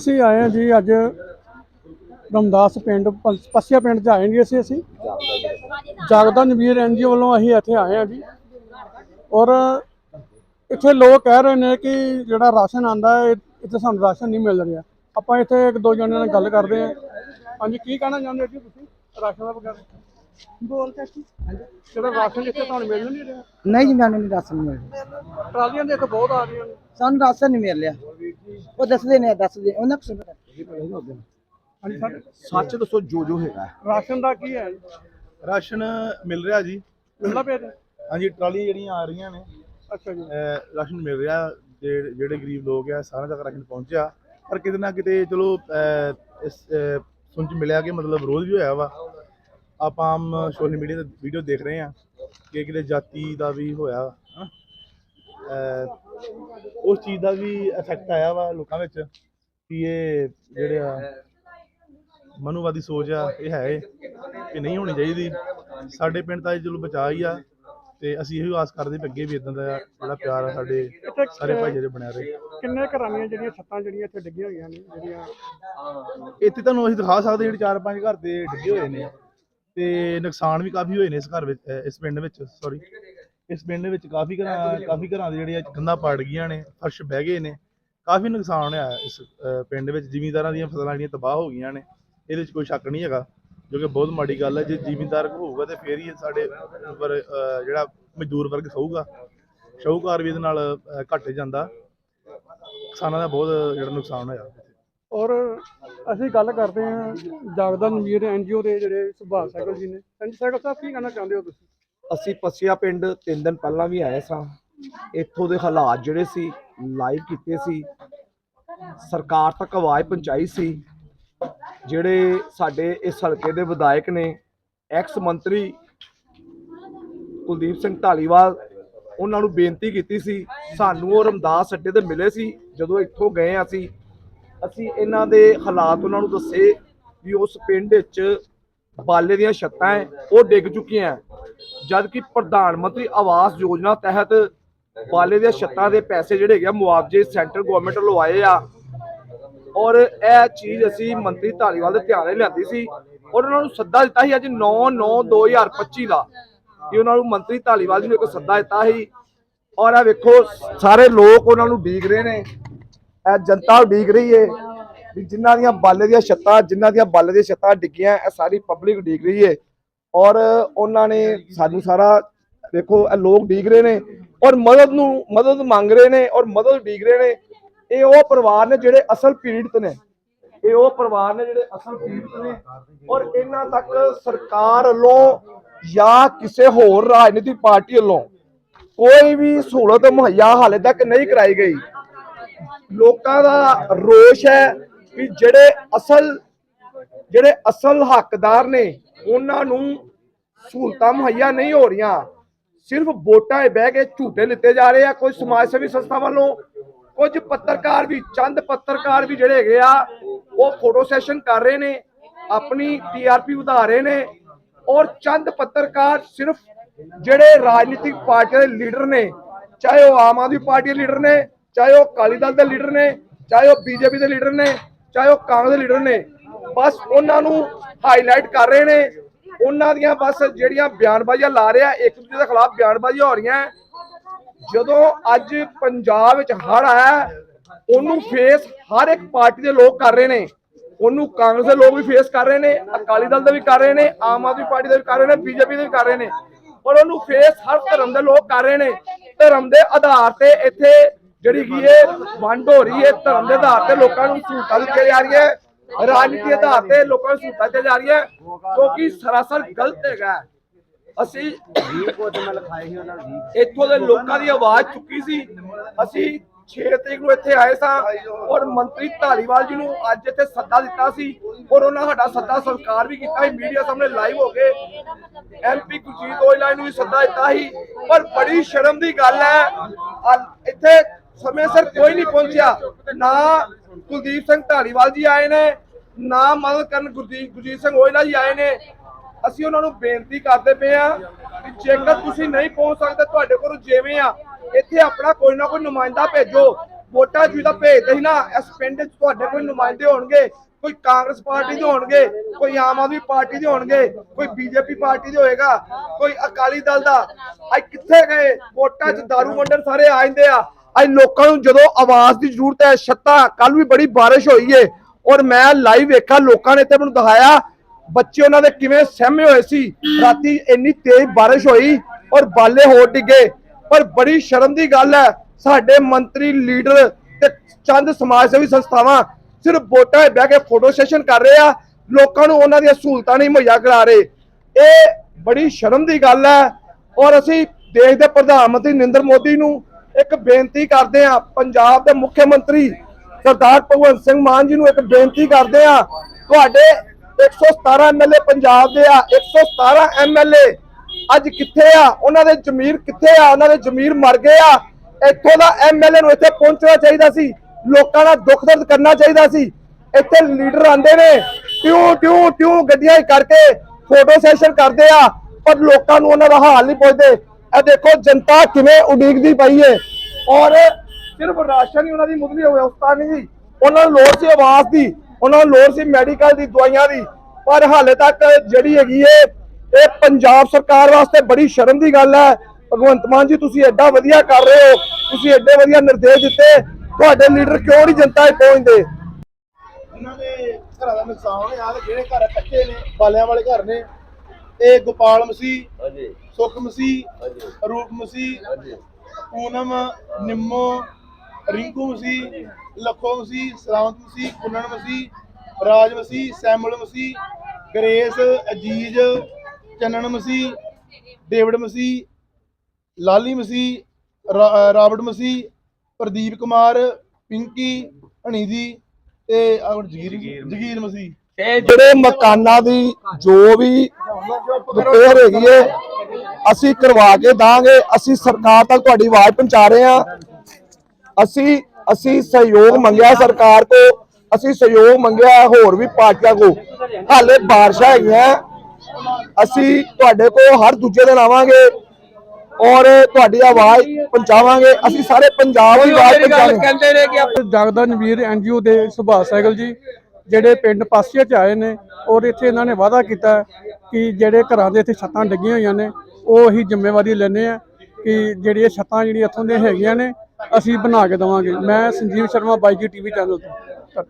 ਅਸੀਂ ਆਏ ਹਾਂ ਜੀ ਅੱਜ ਰਮਦਾਸ ਪਿੰਡ ਪ- ਪਿੰਡ 'ਚ ਆਏ ਜੀ ਅਸੀਂ ਅਸੀਂ। ਜਾਗਦਾ ਨਵੀਰ ਐਨਜੀਓ ਵੱਲੋਂ ਅਸੀਂ ਇੱਥੇ ਆਏ ਹਾਂ ਜੀ। ਔਰ ਇੱਥੇ ਲੋਕ ਕਹਿ ਰਹੇ ਨੇ ਕਿ ਜਿਹੜਾ ਰਾਸ਼ਨ ਆਂਦਾ ਹੈ, ਇੱਥੇ ਸਾਨੂੰ ਰਾਸ਼ਨ ਨਹੀਂ ਮਿਲ ਰਿਹਾ। ਆਪਾਂ ਇੱਥੇ ਇੱਕ ਦੋ ਜਣਿਆਂ ਨਾਲ ਗੱਲ ਕਰਦੇ ਹਾਂ। ਹਾਂਜੀ, ਕੀ ਕਹਿਣਾ ਚਾਹੁੰਦੇ ਹੋ ਜੀ ਤੁਸੀਂ? ਰਾਸ਼ਨ ਦਾ ਵਗੈਰਾ? ਬੋਲ ਚਾਚੀ ਜਿਹੜਾ ਰਾਸ਼ਨ ਇੱਥੇ ਤੁਹਾਨੂੰ ਮਿਲ ਨਹੀਂ ਰਿਹਾ। ਨਹੀਂ ਜੀ ਮੈਨੂੰ ਨਹੀਂ ਰਾਸ਼ਨ ਮਿਲ ਰਿਹਾ। ਟਰਾਲੀਆਂ ਦੇ ਇੱਥੇ ਬਹੁਤ ਆ ਰਹੀਆਂ ਨੇ। ਸਾਨੂੰ ਰਾਸ਼ਨ ਨਹੀਂ ਮਿਲ ਰਿਹਾ। ਉਹ ਦੱਸਦੇ ਨੇ ਦੱਸਦੇ। ਉਹਨਾਂ ਕੁਛ ਪਤਾ ਹਾਂਜੀ ਸਰ। ਸੱਚ ਦੱਸੋ ਜੋ ਜੋ ਹੈਗਾ। ਰਾਸ਼ਨ ਦਾ ਕੀ ਹੈ? ਰਾਸ਼ਨ ਮਿਲ ਰਿਹਾ ਜੀ। ਮਿਲਦਾ ਪਿਆ ਜੀ? ਹਾਂਜੀ ਟਰਾਲੀਆਂ ਜਿਹੜੀਆਂ ਆ ਰਹੀਆਂ ਨੇ ਅੱਛਾ ਜੀ। ਅਹ ਰਾਸ਼ਨ ਮਿਲ ਰਿਹਾ। ਜਿਹੜੇ ਜਿਹੜੇ ਗਰੀਬ ਲੋਕ ਆ ਸਾਰਿਆਂ ਤੱਕ ਰਾਸ਼ਨ ਪਹੁੰਚਿਆ। ਪਰ ਕਿਤੇ ਨਾ ਕਿਤੇ ਚਲੋ ਅਹ ਇਸ ਅਹ ਸੁਣ ਚ ਮਿਲਿਆ ਕਿ ਮਤਲਬ ਵਿਰੋਧ ਵੀ ਹੋਇਆ ਵਾ। ਆਪਾਂ ਆਮ ਸੋਸ਼ਲ ਮੀਡੀਆ ਤੇ ਵੀਡੀਓ ਦੇਖ ਰਹੇ ਆ ਕਿ ਕਿਤੇ ਜਾਤੀ ਦਾ ਵੀ ਹੋਇਆ ਹਨਾ? ਅਹ ਉਸ ਚੀਜ਼ ਦਾ ਵੀ ਇਫੈਕਟ ਆਇਆ ਵਾ ਲੋਕਾਂ ਵਿੱਚ ਕਿ ਇਹ ਜਿਹੜੇ ਆ ਮਨੂਵਾਦੀ ਸੋਚ ਆ ਇਹ ਹੈ ਕਿ ਨਹੀਂ ਹੋਣੀ ਚਾਹੀਦੀ। ਸਾਡੇ ਪਿੰਡ ਤਾਂ ਇਹ ਚਲੋ ਬਚਾ ਹੀ ਆ ਤੇ ਅਸੀਂ ਇਹੋ ਆਸ ਕਰਦੇ ਵੀ ਅੱਗੇ ਵੀ ਇਦਾਂ ਦਾ ਜਿਹੜਾ ਪਿਆਰ ਆ ਸਾਡੇ ਇੱਥੇ ਸਾਰੇ ਭਾਈਚਾਰੇ ਬਣਿਆ ਰਹੇ। ਕਿੰਨੇ ਘਰਾਂ ਦੀਆਂ ਜਿਹੜੀਆਂ ਛੱਤਾਂ ਜਿਹੜੀਆਂ ਇੱਥੇ ਡਿੱਗੀਆਂ ਹੋਈਆਂ ਨੇ ਜਿਹੜੀਆਂ ਇੱਥੇ ਤੁਹਾਨੂੰ ਅਸੀਂ ਦਿਖਾ ਸਕਦੇ ਜਿਹੜੇ ਚਾਰ ਪੰਜ ਘਰ ਦੇ ਡਿੱਗੇ ਹੋਏ ਨੇ। ਤੇ ਨੁਕਸਾਨ ਵੀ ਕਾਫੀ ਹੋਏ ਨੇ ਇਸ ਘਰ ਵਿੱਚ ਅਹ ਇਸ ਪਿੰਡ ਵਿੱਚ ਸੌਰੀ ਇਸ ਪਿੰਡ ਵਿੱਚ ਕਾਫੀ ਘਰਾਂ ਕਾਫੀ ਘਰਾਂ ਦੇ ਜਿਹੜੇ ਕੰਧਾਂ ਪਾੜ ਗਈਆਂ ਨੇ ਫਰਸ਼ ਬਹਿ ਗਏ ਨੇ ਕਾਫੀ ਨੁਕਸਾਨ ਹੋਇਆ ਇਸ ਅਹ ਪਿੰਡ ਵਿੱਚ ਜ਼ਿਮੀਂਦਾਰਾਂ ਦੀਆਂ ਫਸਲਾਂ ਜਿਹੜੀਆਂ ਤਬਾਹ ਹੋ ਗਈਆਂ ਨੇ ਇਹਦੇ ਵਿੱਚ ਕੋਈ ਸ਼ੱਕ ਨਹੀਂ ਹੈਗਾ ਜੋ ਕਿ ਬਹੁਤ ਮਾੜੀ ਗੱਲ ਹੈ ਜੇ ਜ਼ਿਮੀਂਦਾਰ ਹੋਊਗਾ ਤੇ ਫੇਰ ਹੀ ਸਾਡੇ ਉੱਪਰ ਅਹ, ਜਿਹੜਾ ਮਜ਼ਦੂਰ ਵਰਗ ਸਹੂਗਾ ਸ਼ਾਹੂਕਾਰ ਵੀ ਇਹਦੇ ਨਾਲ ਅਹ, ਘੱਟ ਜਾਂਦਾ ਕਿਸਾਨਾਂ ਦਾ ਬਹੁਤ ਜਿਹੜਾ ਨੁਕਸਾਨ ਹੋਇਆ। ਔਰ ਅਸੀਂ ਗੱਲ ਕਰਦੇ ਹਾਂ ਜਾਗਦਾ ਨਵੀਰ ਐਨਜੀਓ ਦੇ ਜਿਹੜੇ ਸੁਭਾਸ਼ ਸਾਈਕਲ ਜੀ ਨੇ। ਹਾਂਜੀ ਸਾਈਕਲ ਸਾਹਿਬ, ਕੀ ਕਹਿਣਾ ਚਾਹੁੰਦੇ ਹੋ ਤੁਸੀਂ? ਅਸੀਂ ਪਸੀਆ ਪਿੰਡ ਤਿੰਨ ਦਿਨ ਪਹਿਲਾਂ ਵੀ ਆਏ ਸਾਂ। ਇੱਥੋਂ ਦੇ ਹਾਲਾਤ ਜਿਹੜੇ ਸੀ, ਲਾਈਵ ਕੀਤੇ ਸੀ। ਸਰਕਾਰ ਤੱਕ ਆਵਾਜ਼ ਪਹੁੰਚਾਈ ਸੀ। ਜਿਹੜੇ ਸਾਡੇ ਇਸ ਹਲਕੇ ਦੇ ਵਿਧਾਇਕ ਨੇ, ਐਕਸ ਮੰਤਰੀ ਕੁਲਦੀਪ ਸਿੰਘ ਢਾਲੀਵਾਲ, ਉਹਨਾਂ ਨੂੰ ਬੇਨਤੀ ਕੀਤੀ ਸੀ, ਸਾਨੂੰ ਉਹ ਰਮਦਾਸ ਅੱਡੇ ਤੇ ਮਿਲੇ ਸੀ। ਜਦੋਂ ਇੱਥੋਂ ਗਏ ਅਸੀਂ ਅਸੀਂ ਇਹਨਾਂ ਦੇ ਹਾਲਾਤ ਉਹਨਾਂ ਨੂੰ ਦੱਸੇ ਵੀ ਉਸ ਪਿੰਡ ਵਿੱਚ ਬਾਲੇ ਦੀਆਂ ਛੱਤਾਂ ਹੈ ਉਹ ਡਿੱਗ ਚੁੱਕੀਆਂ ਹੈ। ਜਦ ਕਿ ਪ੍ਰਧਾਨ ਮੰਤਰੀ ਆਵਾਸ ਯੋਜਨਾ ਤਹਿਤ ਬਾਲੇ ਦੀਆਂ ਛੱਤਾਂ ਦੇ ਪੈਸੇ ਜਿਹੜੇ ਹੈਗੇ ਆ, ਮੁਆਵਜ਼ੇ ਸੈਂਟਰ ਗਵਰਨਮੈਂਟ ਵੱਲੋਂ ਆਏ ਆ। ਔਰ ਇਹ ਚੀਜ਼ ਅਸੀਂ ਮੰਤਰੀ ਧਾਲੀਵਾਲ ਦੇ ਧਿਆਨ ਲਿਆਂਦੀ ਸੀ। ਔਰ ਉਹਨਾਂ ਨੂੰ ਸੱਦਾ ਦਿੱਤਾ ਸੀ ਅੱਜ 9 9 2025 ਦਾ ਕਿ ਉਹਨਾਂ ਨੂੰ ਮੰਤਰੀ ਧਾਲੀਵਾਲ ਜੀ ਨੇ ਇੱਕ ਸੱਦਾ ਦਿੱਤਾ ਸੀ। ਔਰ ਇਹ ਵੇਖੋ, ਸਾਰੇ ਲੋਕ ਉਹਨਾਂ ਨੂੰ ਡੀਕ ਰਹੇ ਨੇ। ਇਹ ਜਨਤਾ ਉਡੀਕ ਰਹੀ ਏ ਵੀ ਜਿਨ੍ਹਾਂ ਦੀਆਂ ਬਾਲੇ ਦੀਆਂ ਛੱਤਾਂ, ਜਿਨ੍ਹਾਂ ਦੀਆਂ ਬਾਲੇ ਦੀਆਂ ਛੱਤਾਂ ਡਿੱਗੀਆਂ, ਇਹ ਸਾਰੀ ਪਬਲਿਕ ਡੀਕ ਰਹੀ ਏ। ਔਰ ਉਹਨਾਂ ਨੇ ਸਾਨੂੰ ਸਾਰਾ ਵੇਖੋ ਇਹ ਲੋਕ ਡੀਕ ਰਹੇ ਨੇ ਔਰ ਮਦਦ ਨੂੰ, ਮਦਦ ਮੰਗ ਰਹੇ ਨੇ ਔਰ ਮਦਦ ਡੀਕ ਰਹੇ ਨੇ। ਇਹ ਉਹ ਪਰਿਵਾਰ ਨੇ ਜਿਹੜੇ ਅਸਲ ਪੀੜਤ ਨੇ। ਇਹ ਉਹ ਪਰਿਵਾਰ ਨੇ ਜਿਹੜੇ ਅਸਲ ਪੀੜਤ ਨੇ ਔਰ ਇਹਨਾਂ ਤੱਕ ਸਰਕਾਰ ਵੱਲੋਂ ਜਾਂ ਕਿਸੇ ਹੋਰ ਰਾਜਨੀਤਿਕ ਪਾਰਟੀ ਵੱਲੋਂ ਕੋਈ ਵੀ ਸਹੂਲਤ ਮੁਹੱਈਆ ਹਾਲੇ ਤੱਕ ਨਹੀਂ ਕਰਾਈ ਗਈ। ਲੋਕਾਂ ਦਾ ਰੋਸ਼ ਹੈ ਕਿ ਜਿਹੜੇ ਅਸਲ ਜਿਹੜੇ ਅਸਲ ਹੱਕਦਾਰ ਨੇ, ਉਹਨਾਂ ਨੂੰ ਸਹੂਲਤਾਂ ਮੁਹੱਈਆ ਨਹੀਂ ਹੋ ਰਹੀਆਂ। ਸਿਰਫ ਵੋਟਾਂ 'ਤੇ ਬਹਿ ਕੇ ਝੂਟੇ ਲਿੱਤੇ ਜਾ ਰਹੇ ਆ, ਕੋਈ ਸਮਾਜ ਸੇਵੀ ਸੰਸਥਾ ਵੱਲੋਂ, ਕੁਝ ਪੱਤਰਕਾਰ ਵੀ, ਚੰਦ ਪੱਤਰਕਾਰ ਵੀ ਜਿਹੜੇ ਹੈਗੇ ਆ, ਉਹ ਫੋਟੋ ਸੈਸ਼ਨ ਕਰ ਰਹੇ ਨੇ, ਆਪਣੀ ਟੀਆਰਪੀ ਵਧਾ ਰਹੇ ਨੇ, ਔਰ ਚੰਦ ਪੱਤਰਕਾਰ ਸਿਰਫ ਜਿਹੜੇ ਰਾਜਨੀਤਿਕ ਪਾਰਟੀਆਂ ਦੇ ਲੀਡਰ ਨੇ, ਚਾਹੇ ਉਹ ਆਮ ਆਦਮੀ ਪਾਰਟੀ ਦੇ ਲੀਡਰ ਨੇ ਚਾਹੇ ਉਹ ਅਕਾਲੀ ਦਲ ਦੇ ਲੀਡਰ ਨੇ, ਚਾਹੇ ਉਹ ਬੀਜੇਪੀ ਦੇ ਲੀਡਰ ਨੇ, ਚਾਹੇ ਉਹ ਕਾਂਗਰਸ ਦੇ ਲੀਡਰ ਨੇ, ਬਸ ਉਹਨਾਂ ਨੂੰ ਹਾਈਲਾਈਟ ਕਰ ਰਹੇ ਨੇ। ਉਹਨਾਂ ਦੀਆਂ ਬਸ ਜਿਹੜੀਆਂ ਬਿਆਨਬਾਜ਼ੀਆਂ ਲਾ ਰਿਹਾ ਇੱਕ ਦੂਜੇ ਦੇ ਖਿਲਾਫ ਬਿਆਨਬਾਜ਼ੀਆਂ ਹੋ ਰਹੀਆਂ। ਜਦੋਂ ਅੱਜ ਪੰਜਾਬ ਵਿੱਚ ਹੜ ਆਇਆ, ਉਹਨੂੰ ਫੇਸ ਹਰ ਇੱਕ ਪਾਰਟੀ ਦੇ ਲੋਕ ਕਰ ਰਹੇ ਨੇ। ਉਹਨੂੰ ਕਾਂਗਰਸ ਦੇ ਲੋਕ ਵੀ ਫੇਸ ਕਰ ਰਹੇ ਨੇ, ਅਕਾਲੀ ਦਲ ਦੇ ਵੀ ਕਰ ਰਹੇ ਨੇ, ਆਮ ਆਦਮੀ ਪਾਰਟੀ ਦੇ ਵੀ ਕਰ ਰਹੇ ਨੇ, ਬੀਜੇਪੀ ਦੇ ਵੀ ਕਰ ਰਹੇ ਨੇ। ਪਰ ਉਹਨੂੰ ਫੇਸ ਹਰ ਧਰਮ ਦੇ ਲੋਕ ਕਰ ਰਹੇ ਨੇ। ਧਰਮ ਦੇ ਆਧਾਰ ਤੇ ਇੱਥੇ ਜਿਹੜੀ ਕੀ ਇਹ ਵੰਡ ਹੋ ਰਹੀ ਹੈ ਧਰਮ ਦੇ ਆਧਾਰ ਤੇ ਲੋਕਾਂ ਨੂੰ ਸਹੂਲਤਾਂ ਦਿੱਤੀਆਂ ਜਾ ਰਹੀਆਂ ਹੈ। ਰਾਜਨੀਤੀ ਦੇ ਆਧਾਰ ਤੇ ਲੋਕਾਂ ਨੂੰ ਸਹੂਲਤਾਂ ਦਿੱਤੀਆਂ ਜਾ ਰਹੀਆਂ ਹੈ, ਸਰਾਸਰ ਗਲਤ ਹੈਗਾ ਅਸੀਂ ਇੱਥੋਂ ਦੇ ਲੋਕਾਂ ਦੀ ਆਵਾਜ਼ ਚੁੱਕੀ ਸੀ। ਅਸੀਂ 6 ਤਰੀਕ ਨੂੰ ਇੱਥੇ ਆਏ ਸਾਂ ਔਰ ਮੰਤਰੀ ਧਾਲੀਵਾਲ ਜੀ ਨੂੰ ਅੱਜ ਇੱਥੇ ਸੱਦਾ ਦਿੱਤਾ ਸੀ ਔਰ ਉਹਨਾਂ ਸਾਡਾ ਸੱਦਾ ਸਵੀਕਾਰ ਵੀ ਕੀਤਾ ਸੀ। ਮੀਡੀਆ ਸਾਹਮਣੇ ਲਾਈਵ ਹੋ ਗਏ ਐਮਪੀ ਕੁਲਜੀਤ ਔਜਲਾ ਨੂੰ ਵੀ ਸੱਦਾ ਦਿੱਤਾ ਸੀ। ਪਰ ਬੜੀ ਸ਼ਰਮ ਦੀ ਗੱਲ ਹੈ ਇੱਥੇ ਸਮੇਂ ਸਿਰ ਕੋਈ ਨਹੀਂ ਪਹੁੰਚਿਆ। ਨਾ ਕੁਲਦੀਪ ਸਿੰਘ ਧਾਲੀਵਾਲ ਜੀ ਆਏ ਨੇ, ਨਾ ਮਦਦ ਕਰਨ ਗੁਰਦੀਪ ਗੁਰਜੀਤ ਸਿੰਘ ਔਜਲਾ ਜੀ ਆਏ ਨੇ। ਅਸੀਂ ਉਹਨਾਂ ਨੂੰ ਬੇਨਤੀ ਕਰਦੇ ਪਏ ਆ ਕਿ ਜੇਕਰ ਤੁਸੀਂ ਨਹੀਂ ਪਹੁੰਚ ਸਕਦੇ, ਤੁਹਾਡੇ ਕੋਲ ਜਿਵੇਂ ਆ, ਇੱਥੇ ਆਪਣਾ ਕੋਈ ਨਾ ਕੋਈ ਨੁਮਾਇੰਦਾ ਭੇਜੋ। ਵੋਟਾਂ ਜੀ ਦਾ ਭੇਜਦੇ ਸੀ ਨਾ, ਇਸ ਪਿੰਡ 'ਚ ਤੁਹਾਡੇ ਕੋਈ ਨੁਮਾਇੰਦੇ ਹੋਣਗੇ, ਕੋਈ ਕਾਂਗਰਸ ਪਾਰਟੀ ਦੇ ਹੋਣਗੇ, ਕੋਈ ਆਮ ਆਦਮੀ ਪਾਰਟੀ ਦੇ ਹੋਣਗੇ, ਕੋਈ ਬੀਜੇਪੀ ਪਾਰਟੀ ਦੇ ਹੋਏਗਾ, ਕੋਈ ਅਕਾਲੀ ਦਲ ਦਾ। ਅੱਜ ਕਿੱਥੇ ਗਏ? ਵੋਟਾਂ 'ਚ ਦਾਰੂ ਵੰਡਣ ਸਾਰੇ ਆ ਜਾਂਦੇ ਆ। ਅੱਜ ਲੋਕਾਂ ਨੂੰ ਜਦੋਂ ਆਵਾਜ਼ ਦੀ ਜ਼ਰੂਰਤ ਹੈ, ਛੱਤਾਂ ਕੱਲ ਵੀ ਬੜੀ ਬਾਰਿਸ਼ ਹੋਈ ਏ। ਔਰ ਮੈਂ ਲਾਈਵ ਵੇਖਿਆ, ਲੋਕਾਂ ਨੇ ਤੇ ਮੈਨੂੰ ਦਿਖਾਇਆ, ਬੱਚੇ ਉਹਨਾਂ ਦੇ ਕਿਵੇਂ ਸਹਿਮੇ ਹੋਏ ਸੀ। ਰਾਤੀ ਇੰਨੀ ਤੇਜ਼ ਬਾਰਿਸ਼ ਹੋਈ ਔਰ ਬਾਲੇ ਹੋ ਡਿੱਗੇ। ਪਰ ਬੜੀ ਸ਼ਰਮ ਦੀ ਗੱਲ ਹੈ, ਸਾਡੇ ਮੰਤਰੀ, ਲੀਡਰ ਤੇ ਚੰਦ ਸਮਾਜ ਸੇਵੀ ਸੰਸਥਾਵਾਂ ਸਿਰਫ ਵੋਟਾਂ 'ਤੇ ਬਹਿ ਕੇ ਫੋਟੋ ਸੈਸ਼ਨ ਕਰ ਰਹੇ ਆ। ਲੋਕਾਂ ਨੂੰ ਉਹਨਾਂ ਦੀਆਂ ਸਹੂਲਤਾਂ ਨਹੀਂ ਮੁਹੱਈਆ ਕਰਾ ਰਹੇ। ਇਹ ਬੜੀ ਸ਼ਰਮ ਦੀ ਗੱਲ ਹੈ। ਔਰ ਅਸੀਂ ਦੇਸ਼ ਦੇ ਪ੍ਰਧਾਨ ਮੰਤਰੀ ਨਰਿੰਦਰ ਮੋਦੀ ਨੂੰ ਇੱਕ ਬੇਨਤੀ ਕਰਦੇ ਆ ਪੰਜਾਬ ਦੇ ਮੁੱਖ ਮੰਤਰੀ ਸਰਦਾਰ ਭਗਵੰਤ ਸਿੰਘ ਮਾਨ ਜੀ ਨੂੰ ਇੱਕ ਬੇਨਤੀ ਕਰਦੇ ਆ ਤੁਹਾਡੇ 117 ਐਮਐਲਏ ਪੰਜਾਬ ਦੇ ਆ 117 ਐਮਐਲਏ ਅੱਜ ਕਿੱਥੇ ਆ? ਉਹਨਾਂ ਦੇ ਜ਼ਮੀਰ ਕਿੱਥੇ ਆ? ਉਹਨਾਂ ਦੇ ਜ਼ਮੀਰ ਮਰ ਗਏ ਆ। ਇੱਥੋਂ ਦਾ ਐਮਐਲਏ ਨੂੰ ਇੱਥੇ ਪਹੁੰਚਣਾ ਚਾਹੀਦਾ ਸੀ। ਲੋਕਾਂ ਦਾ ਦੁੱਖ ਦਰਦ ਕਰਨਾ ਚਾਹੀਦਾ ਸੀ। ਇੱਥੇ ਲੀਡਰ ਆਂਦੇ ਨੇ, ਟਿਊ ਟਿਊ ਟਿਊ ਗੱਡੀਆਂ ਕਰਕੇ ਫੋਟੋ ਸੈਸ਼ਨ ਕਰਦੇ ਆ, ਪਰ ਲੋਕਾਂ ਨੂੰ ਉਹਨਾਂ ਦਾ ਹਾਲ ਨਹੀਂ ਪੁੱਛਦੇ। ਇਹ ਦੇਖੋ, ਜਨਤਾ ਕਿਵੇਂ ਉਡੀਕਦੀ ਪਈ ਏ। ਔਰ ਸਿਰਫ ਰਾਸ਼ਨ ਹੀ ਉਹਨਾਂ ਦੀ ਮੁੱਢਲੀ ਵਿਵਸਥਾ ਨਹੀਂ, ਉਹਨਾਂ ਨੂੰ ਲੋੜ ਸੀ ਆਵਾਜ਼ ਦੀ, ਉਹਨਾਂ ਨੂੰ ਲੋੜ ਸੀ ਮੈਡੀਕਲ ਦੀ, ਦਵਾਈਆਂ ਦੀ। ਪਰ ਹਾਲੇ ਤੱਕ ਜਿਹੜੀ ਹੈਗੀ ਏ, ਇਹ ਪੰਜਾਬ ਸਰਕਾਰ ਵਾਸਤੇ ਬੜੀ ਸ਼ਰਮ ਦੀ ਗੱਲ ਹੈ। ਭਗਵੰਤ ਮਾਨ ਜੀ, ਤੁਸੀਂ ਐਡਾ ਵਧੀਆ ਕਰ ਰਹੇ ਹੋ, ਤੁਸੀਂ ਐਡੇ ਵਧੀਆ ਨਿਰਦੇਸ਼ ਦਿੱਤੇ, ਤੁਹਾਡੇ ਲੀਡਰ ਕਿਉਂ ਨਹੀਂ ਜਨਤਾ 'ਚ ਪਹੁੰਚਦੇ? ਇਹਨਾਂ ਦੇ ਘਰਾਂ ਦਾ ਨੁਕਸਾਨ ਹੋਇਆ ਜਿਹੜੇ ਘਰ ਕੱਚੇ ਨੇ, ਬਾਲਿਆਂ ਵਾਲੇ ਘਰ ਨੇ ਇਹ ਗੋਪਾਲ ਮਸੀਹ ਹਾਂਜੀ। ਸੁਖ ਮਸੀਹ ਹਾਂਜੀ। ਰੂਪ ਮਸੀਹ ਹਾਂਜੀ। Poonam Nimmo Rinku Masih Lakho Masih Salamat Masih Kunnan Masih Raj Masih Samuel Masih Grace Aziz Channan Masih David Masih Lali Masih ਰਾ- ਰਾਬਰਟ ਮਸੀਹ ਪ੍ਰਦੀਪ ਕੁਮਾਰ ਪਿੰਕੀ ਹਣੀਦੀ ਤੇ ਆਹ ਜਗੀਰ ਜਗੀਰ ਮਸੀਹ। ਇਹ ਜਿਹੜੇ ਮਕਾਨਾਂ ਦੀ ਜੋ ਵੀ ਰਿਪੇਅਰ ਹੈਗੀ ਏ ਅਸੀਂ ਕਰਵਾ ਕੇ ਦਾਂਗੇ। ਅਸੀਂ ਸਰਕਾਰ ਤੱਕ ਤੁਹਾਡੀ ਆਵਾਜ਼ ਪਹੁੰਚਾ ਰਹੇ ਹਾਂ। ਅਸੀਂ ਅਸੀਂ ਸਹਿਯੋਗ ਮੰਗਿਆ ਸਰਕਾਰ ਕੋ ਅਸੀਂ ਸਹਿਯੋਗ ਮੰਗਿਆ ਹੋਰ ਵੀ ਪਾਰਟੀਆਂ ਕੋ ਹਾਲੇ ਬਾਰਿਸ਼ਾਂ ਹੈਗੀਆਂ। ਅਸੀਂ ਤੁਹਾਡੇ ਕੋ ਹਰ ਦੂਜੇ ਦਿਨ ਆਵਾਂਗੇ ਔਰ ਤੁਹਾਡੀ ਆਵਾਜ਼ ਪਹੁੰਚਾਵਾਂਗੇ। ਅਸੀਂ ਸਾਰੇ ਪੰਜਾਬ ਦੀ ਆਵਾਜ਼ ਪਹੁੰਚਾਵਾਂਗੇ। ਜਗਦਾ ਨਵੀਰ ਐਨਜੀਓ ਦੇ ਸੁਭਾਸ਼ ਸਾਈਕਲ ਜੀ ਜਿਹੜੇ ਪਿੰਡ ਪਾਸੀਆ ਚ ਆਏ ਨੇ ਔਰ ਇੱਥੇ ਇਹਨਾਂ ਨੇ ਵਾਅਦਾ ਕੀਤਾ ਹੈ ਕਿ ਜਿਹੜੇ ਘਰਾਂ ਦੇ ਇੱਥੇ ਛੱਤਾਂ ਡਿੱਗੀਆਂ ਹੋਈਆਂ ਨੇ, ਉਹ ਅਸੀਂ ਜ਼ਿੰਮੇਵਾਰੀ ਲੈਣੇ ਆ ਕਿ ਜਿਹੜੀਆਂ ਛੱਤਾਂ ਜਿਹੜੀਆਂ ਇੱਥੋਂ ਦੀਆਂ ਹੈਗੀਆਂ ਨੇ, ਅਸੀਂ ਬਣਾ ਕੇ ਦੇਵਾਂਗੇ। ਮੈਂ ਸੰਜੀਵ ਸ਼ਰਮਾ ਬਾਈਜੀ ਟੀਵੀ ਚੈਨਲ ਤੋਂ।